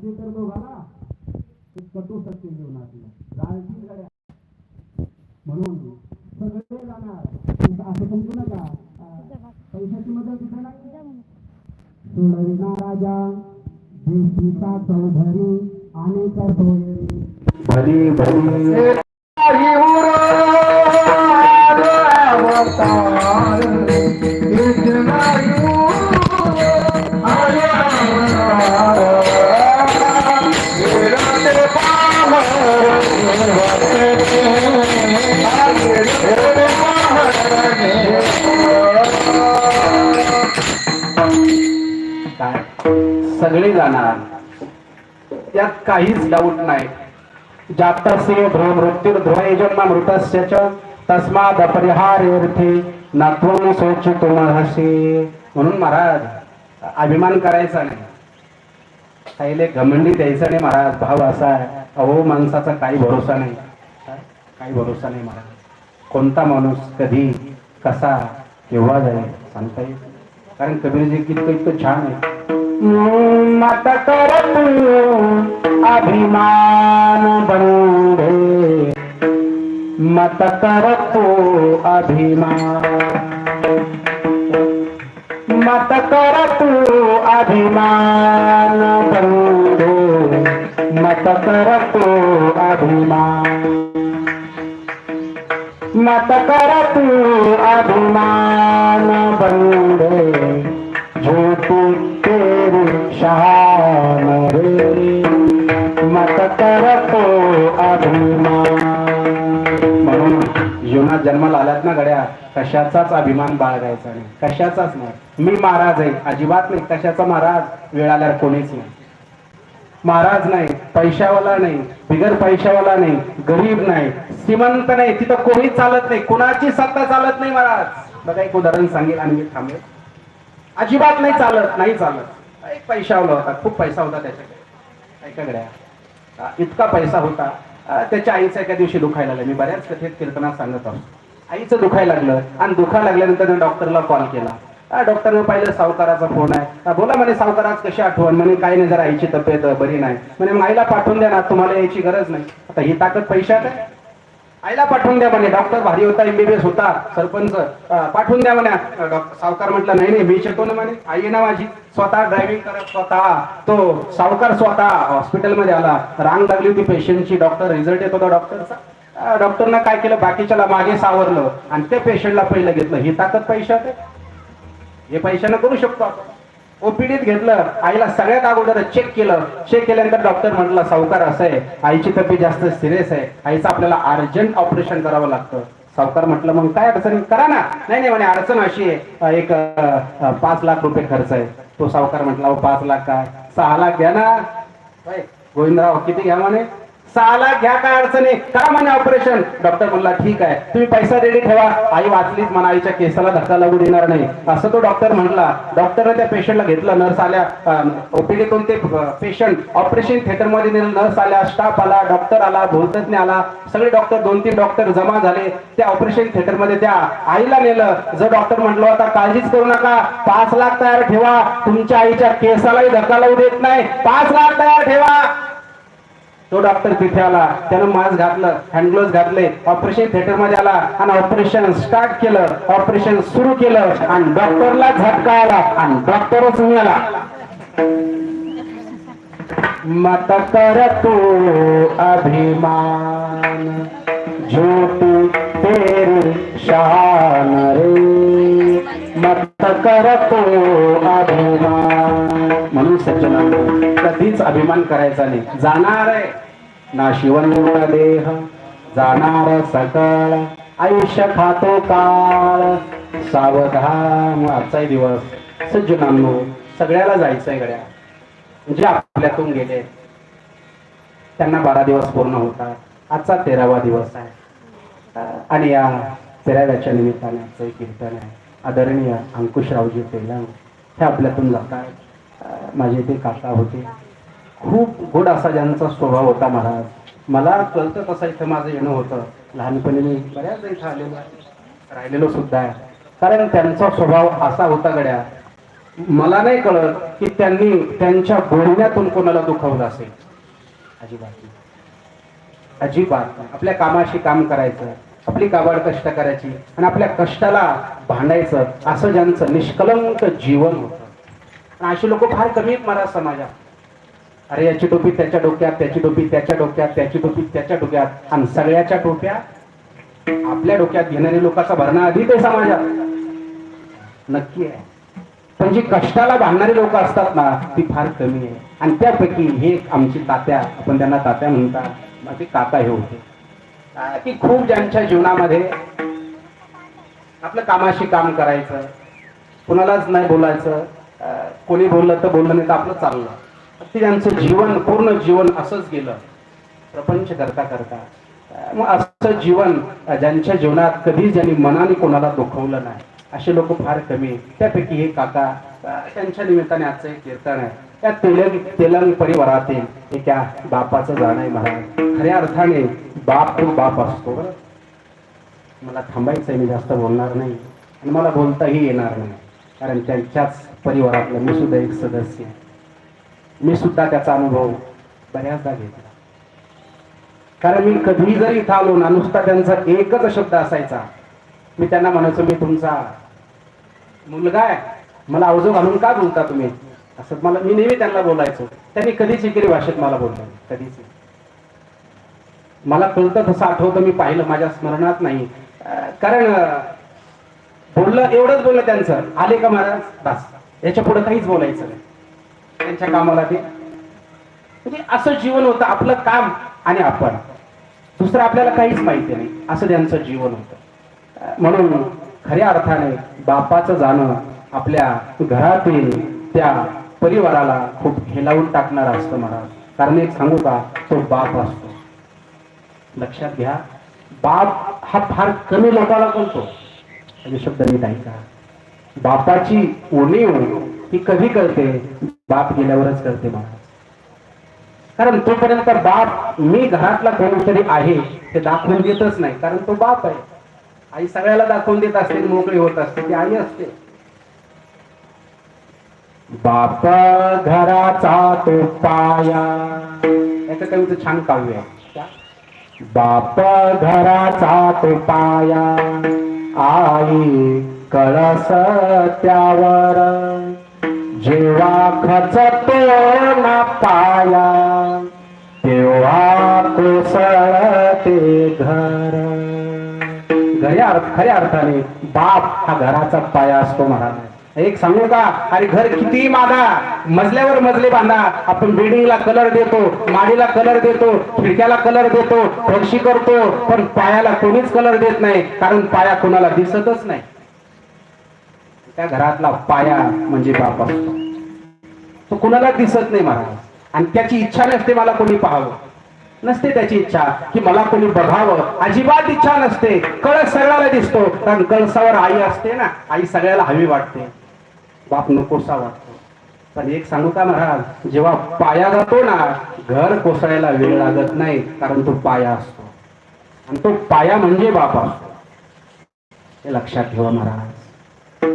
जाळती तर दोघाला ते कटू सत्य जीवनातलं जाळती गड्या म्हणून सगळे जाणार असं समजू नका अं, पैशाची मदत तिथे नाही सोडविना राजा देशीचा चौधरी अनेक सोयरी भरी काहीच डाऊट नाही. जातस्य ध्रुव ध्रुवय जन्म मृतस्य च तस्माद अपरिहार्यर्थे नात्वम सोच तुम्हाशी म्हणून महाराज अभिमान करायचा नाही. काहीले घमंडी द्यायचा नाही महाराज. भाव असा आहे. अहो माणसाचा काही भरोसा नाही. काही भरोसा नाही महाराज. कोणता माणूस कधी कसा केव्हा जाईल सांगता येईल कारण कबीरजी किती इतकं छान आहे. मत कर अभिमान बंधे। मत करत अभिमान। मत कर अभिमान बंधे। मत करत अभिमान। मत करत अभिमान बंधे। तेरी शान रे। मत करतो अभिमान। म्हणून जीवनात जन्माला आल्यात ना गड्या? कशाचाच अभिमान बाळगायचा नाही. कशाचाच नाही. मी महाराज आहे. अजिबात नाही. कशाचा महाराज? वेळ आल्यावर कोणीच नाही. महाराज नाही. पैशावाला नाही. बिगर पैशावाला नाही. गरीब नाही. श्रीमंत नाही. तिथं कोणीच चालत नाही. कोणाची सत्ता चालत नाही महाराज? बघा एक उदाहरण सांगेल आणि मी थांबेल. अजिबात नाही चालत. नाही चालत. एक पैशावाला होता खूप पैसा होता त्याच्याकडे. ऐका इतका पैसा होता. त्याच्या आईचा एका दिवशी दुखायला लागलं. मी बऱ्याच कथेत कीर्तना सांगत आहोत आईचं दुखायला लागलं आणि दुखा लागल्यानंतर डॉक्टरला कॉल केला. डॉक्टरनं डॉक्टरने पाहिलं सावकाराचा फोन आहे. बोला म्हणे सावकाराज कशी आठवण? म्हणे काही नाही जरा आईची तब्येत बरी नाही. म्हणे माईला आईला पाठवून द्या ना तुम्हाला यायची गरज नाही. आता ही ताकद पैशात आहे. आईला पाठवून द्या म्हणे. डॉक्टर भारी होता एमबीबीएस होता. सरपंच पाठवून द्या म्हणे. सावकार म्हटलं नाही नाही मी येतो ना म्हणे. आई ना माझी. स्वतः ड्रायव्हिंग करत स्वतः. तो सावकार स्वतः हॉस्पिटलमध्ये आला. रांग लागली होती पेशंटची डॉक्टर रिझल्ट येत होता डॉक्टरचा डॉक्टरनं काय केलं? बाकीच्याला मागे सावरलं. आणि त्या पेशंटला पहिलं घेतलं. ही ताकद पैशात आहे. हे पैशानं करू शकतो आपण. ओपीडीत घेतलं आईला सगळ्यात अगोदर चेक केलं. चेक केल्यानंतर डॉक्टर म्हटलं सावकार असं आहे आईची तब्येत जास्त सिरियस आहे आईचं आपल्याला अर्जंट ऑपरेशन करावं लागतं. सावकार म्हटलं मग काय अडचण? करा ना. नाही नाही म्हणे अडचण अशी आहे. एक पाच लाख रुपये खर्च आहे. तो सावकार म्हटला पाच लाख काय? सहा लाख घ्या ना. गोविंदराव किती घ्या म्हणे? सहा घ्या काय अडचण? आहे का म्हणे ऑपरेशन डॉक्टर म्हणला ठीक आहे. तुम्ही पैसा रेडी ठेवा. आई वाचलीच म्हणा आईच्या केसाला धक्का लागू देणार नाही. असं तो डॉक्टर म्हणला डॉक्टरने त्या पेशंटला घेतलं. नर्स आल्या ओपीडीतून ते पेशंट ऑपरेशन थिएटरमध्ये नेलं. नर्स आल्या स्टाफ आला डॉक्टर आला भूलतज्ञ आला. सगळे डॉक्टर दोन तीन डॉक्टर जमा झाले. त्या ऑपरेशन थिएटरमध्ये त्या आईला नेलं. जर डॉक्टर म्हटलं आता काळजीच करू नका. पाच लाख तयार ठेवा. तुमच्या आईच्या केसालाही धक्का लावू देत नाही. पाच लाख तयार ठेवा. तो डॉक्टर तिथे आला. त्यानं मास्क घातलं हँडग्लोव्ह घातले ऑपरेशन थिएटरमध्ये आला आणि ऑपरेशन स्टार्ट केलं. ऑपरेशन सुरू केलं आणि डॉक्टरला झटका आला आणि डॉक्टरच मिळाला. मत कर तू अभिमान झूठी तेरी शान रे. मत कर तू अभिमान. म्हणून सज्जनांनो कधीच अभिमान करायचा नाही. जाणार आहे. ना शिवंत देह जाणार सकाळ. आयुष्य खातो काळ. सावधान आजचाही दिवस. सज्जनांनो सगळ्याला जायचंय गड्या. जे आपल्यातून गेले. त्यांना बारा दिवस पूर्ण होतात. आजचा तेरावा दिवस आहे. आणि या तेराव्याच्या निमित्ताने आजचं एक कीर्तन आहे. आदरणीय अंकुशरावजी तेलंग हे आपल्यातून जातात. अं, माझे ते काका होते. खूप गोड असा ज्यांचा स्वभाव होता महाराज. मला कळतं तसा इथं माझं येणं होतं. लहानपणी मी बऱ्याच इथं आलेलो आहे. राहिलेलो सुद्धा आहे. कारण त्यांचा स्वभाव असा होता गड्या. मला नाही कळत की त्यांनी त्यांच्या बोलण्यातून कोणाला दुखवलं असेल. अजिबात अजिबात आपल्या कामाशी काम करायचं आपली काबाड कष्ट करायची आणि आपल्या कष्टाला भांडायचं असं ज्यांचं निष्कलंक जीवन होतं. आणि अशी लोक फार कमी आहेत महाराज समाजात. अरे याची टोपी त्याच्या डोक्यात त्याची टोपी त्याच्या डोक्यात त्याची टोपी त्याच्या डोक्यात. आणि सगळ्याच्या टोप्या आपल्या डोक्यात घेणाऱ्या लोकांचा भरणा अधिक आहे समाजात. नक्की आहे. पण जी कष्टाला बांधणारी लोक असतात ना ती फार कमी आहे. आणि त्यापैकी हे आमची तात्या आपण त्यांना तात्या म्हणतात. मग ते काका हे होते. की खूप ज्यांच्या जीवनामध्ये आपलं कामाशी काम करायचं कुणालाच नाही बोलायचं कोणी बोललं तर बोललं नाही तर आपलं चाललं. ते त्यांचं जीवन पूर्ण जीवन असंच गेलं. प्रपंच करता करता मग असं जीवन ज्यांच्या जीवनात कधीच ज्यांनी मनाने कोणाला दुखवलं नाही असे लोक फार कमी त्यापैकी हे काका त्यांच्या निमित्ताने आजचं एक कीर्तन आहे. त्या तेलंग तेलंग परिवारातील एका बापाचं जाणं आहे महाराज. खऱ्या अर्थाने बाप तो बाप असतो मला थांबायचं आहे मी जास्त बोलणार नाही. आणि मला बोलताही येणार नाही. कारण त्यांच्याच परिवारातलं मी सुद्धा एक सदस्य आहे. मी सुद्धा त्याचा अनुभव बऱ्याचदा घेतला. कारण मी कधी जरी इथं आलो ना नुसता त्यांचा एकच शब्द असायचा. मी त्यांना म्हणायचो मी तुमचा मुलगा आहे. मला अवजो घालून का बोलता तुम्ही? असं मला मी नेहमी त्यांना बोलायचो. त्यांनी कधीच इकडे भाषेत मला बोललं कधीच मला कळतं तसं आठवतं मी पाहिलं माझ्या स्मरणात नाही. कारण बोललं एवढंच बोललं त्यांचं. आले का महाराज? बस. याच्यापुढे काहीच बोलायचं नाही. त्यांच्या कामाला ते म्हणजे असं जीवन होतं आपलं काम आणि आपण. दुसरं आपल्याला काहीच माहिती नाही. असं त्यांचं जीवन होतं. म्हणून खऱ्या अर्थाने बापाचं जाणं आपल्या घरातील त्या परिवाराला खूप हेलावून टाकणार असतं महाराज. कारण एक सांगू का? तो बाप असतो. लक्षात घ्या. बाप हा फार कमी लोकांना कळतो म्हणजे शब्द नीट ऐका बापाची उणीव ही कधी कळते? बाप गेल्यावरच कळते महाराज कारण तोपर्यंत बाप मी घरातला कोणतरी आहे हे दाखवून देतच नाही. कारण तो बाप आहे. आई सगळ्याला दाखवून देत असते मोकळी होत असते ती आई असते. बाप घराचा तो पाया. याचं कवीचं छान काव्य आहे. बाप घराचा तो पाया. आई कळस त्यावर. जेव्हा खचतो ना पाया तेव्हा कोसळते घर. खऱ्या अर्थ खऱ्या अर्थाने बाप हा घराचा पाया असतो महाराज एक सांगू का? अरे घर किती मागा मजल्यावर मजले बांधा आपण बिल्डिंगला कलर देतो माडीला कलर देतो खिडक्याला कलर देतो फरशी करतो पण पायाला कोणीच कलर देत नाही कारण पाया कोणाला दिसतच नाही. त्या घरातला पाया म्हणजे बाप असतो. तो कुणाला दिसत नाही महाराज. आणि त्याची इच्छा नसते मला कोणी पाहावं. नसते त्याची इच्छा की मला कोणी बघावं. अजिबात इच्छा नसते. कळस सगळ्याला दिसतो. कारण कळसावर आई असते ना. आई सगळ्याला हवी वाटते. बाप नकोसा वाटतो पण एक सांगू का महाराज जेव्हा पाया जातो ना घर कोसळायला वेळ लागत नाही कारण तो पाया असतो. आणि तो पाया म्हणजे बाप असतो. हे लक्षात ठेवा महाराज.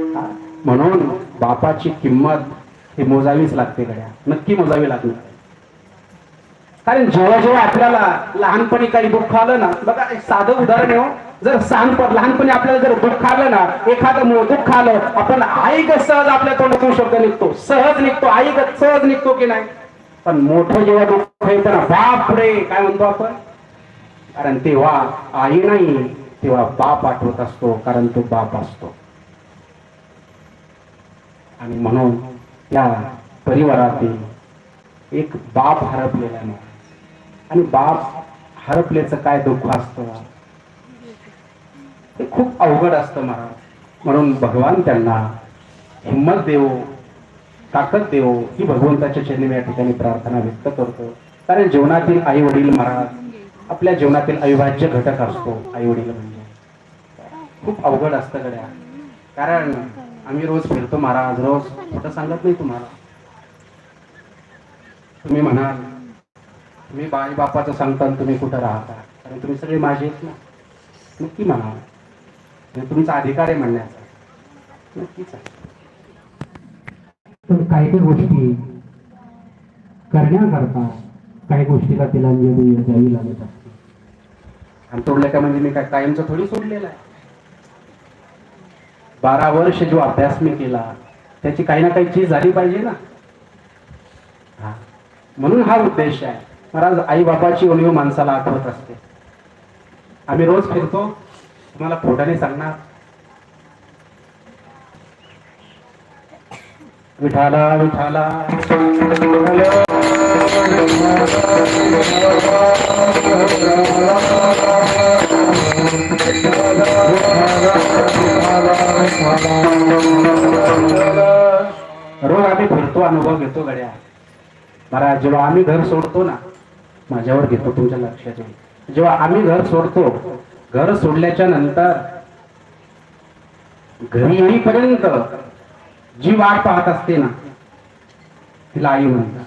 म्हणून बापाची किंमत ही मोजावीच लागते गड्या. नक्की मोजावी लागणार. कारण जेव्हा जेव्हा आपल्याला लहानपणी काही दुःख आलं ना बघा एक साधं उदाहरण आहे हो. जर सांगपण लहानपणी आपल्याला जर दुःख आलं ना एखादं दुःख आलं आपण आई सहज आपल्या तोंडातून शब्द निघतो. सहज निघतो. आई सहज निघतो की नाही? पण मोठं जेव्हा दुःख येतं ना बाप रे काय म्हणतो आपण? कारण तेव्हा आई नाही तेव्हा बाप आठवत असतो कारण तो बाप असतो. आणि म्हणून त्या परिवारातील एक बाप हरपलेला नाही आणि बाप हरपल्याचं काय दुःख असतं? ते खूप अवघड असतं महाराज. म्हणून भगवान त्यांना हिंमत देवो ताकद देवो ही भगवंताच्या चरणी मी या ठिकाणी प्रार्थना व्यक्त करतो. कारण जीवनातील आई वडील महाराज आपल्या जीवनातील अविभाज्य घटक असतो आई वडील म्हणजे. खूप अवघड असतं गड्या. कारण आम्ही रोज फिरतो महाराज रोज. कुठं सांगत नाही तुम्हाला. तुम्ही म्हणाल तुम्ही बाई बापाचं सांगता आणि तुम्ही कुठं राहता? कारण तुम्ही सगळे माझे आहेत ना. नक्की म्हणाल. तुमचा अधिकार आहे म्हणण्याचा. नक्कीच आहे. पण काही काही गोष्टी करण्याकरता काही गोष्टीला तिलांजली द्यावी लागत असते. आणि तोडलं का म्हणजे मी काय कायमचं थोडी सोडलेलं आहे? बारा वर्ष जो अभ्यास मी केला त्याची काही ना काही चीज झाली पाहिजे ना? हा. म्हणून हा उद्देश आहे. महाराज आई बापाची उणीव माणसाला आठवत असते. आम्ही रोज फिरतो तुम्हाला फोटाने सांगणार. विठाला विठाला. रोज आम्ही फिरतो अनुभव घेतो गड्या. महाराज जेव्हा आम्ही घर सोडतो ना माझ्यावर घेतो तुमच्या लक्षात येईल. जेव्हा आम्ही घर सोडतो घर सोडल्याच्या नंतर घरी येईपर्यंत जी वाट पाहत असते ना तिला आई म्हणतात.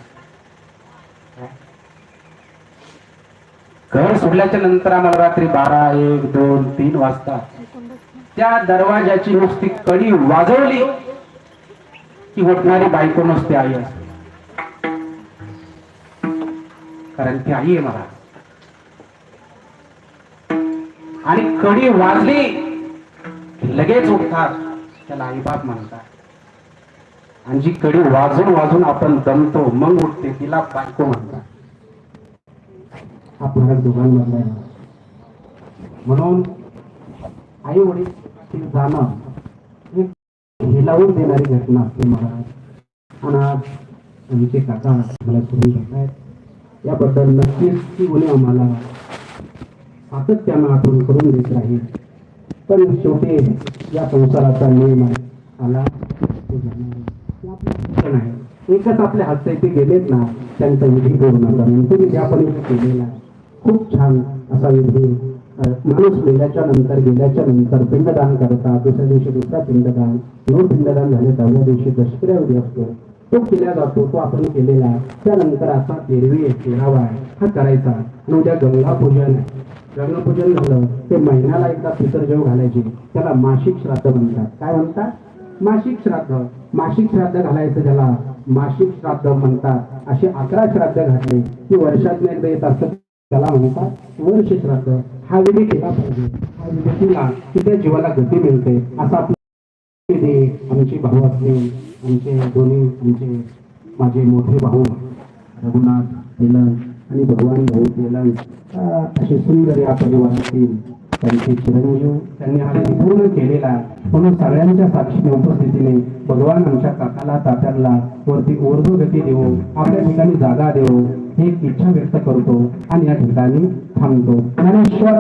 घर सोडल्याच्या नंतर आम्हाला रात्री बारा एक दोन तीन वाजता त्या दरवाजाची नुसती कडी वाजवली की उठणारी बायको नसते आई असते. कारण ती आई आहे मला. आणि कडी वाजली लगेच उठतात. त्याला आईबाप म्हणतात आणि जी कडी वाजून वाजून आपण दमतो मग उठते. तिला बायको म्हणतात हा दोघांमधला म्हणून आई वडील जाणं एक हिलावून देणारी घटना असते महाराज. आणि आज आमचे काका मला तुम्ही जात याबद्दल नक्कीच ती उणे आम्हाला सातत्यानं आठवण करून देत राहील. पण शेवटी या संसाराचा नियम आहे. आला तो जाणार आहे. एकच आपल्या हातचे ते गेलेत ना त्यांचा विधी पूर्ण करून तुम्ही ज्या पण केलेला खूप छान असा विधी माणूस गेल्याच्यानंतर गेल्याच्यानंतर पिंडदान करतात दुसऱ्या दिवशी दुसरा पिंडदान दोन पिंडदान झाले दहाव्या दिवशी दशक्रियावधी असतो. तो केला जातो तो आपण केलेला त्यानंतर असा तेरवी तेरावा आहे. हा करायचा. आणि उद्या गंगा पूजन आहे. रंगपूजन झालं ते महिन्याला एकदा पितरजेव घालायचे. त्याला मासिक श्राद्ध म्हणतात. काय म्हणतात? मासिक श्राद्ध. मासिक श्राद्ध घालायचं त्याला मासिक श्राद्ध म्हणतात. असे अकरा श्राद्ध घातले. की वर्षात एकदा येत असतं त्याला म्हणतात वर्ष श्राद्ध. हा विधी केला पाहिजे. हा विधी केला की त्या जीवाला गती मिळते. असा आपला आमची भाऊ असले आमचे दोन्ही आमचे माझे मोठे भाऊ रघुनाथ तेलंग आणि भगवान भाऊ तेलंग असे सुंदर या परिवारातील त्यांचे चिरंजीव त्यांनी हा पूर्ण केलेला म्हणून सगळ्यांच्या साक्षीने उपस्थितीने भगवान आमच्या काकाला तात्याला वरती ऊर्ध्वगती देऊ आपल्या ठिकाणी जागा देऊ हे इच्छा व्यक्त करतो आणि या ठिकाणी थांबतो ज्ञानेश्वर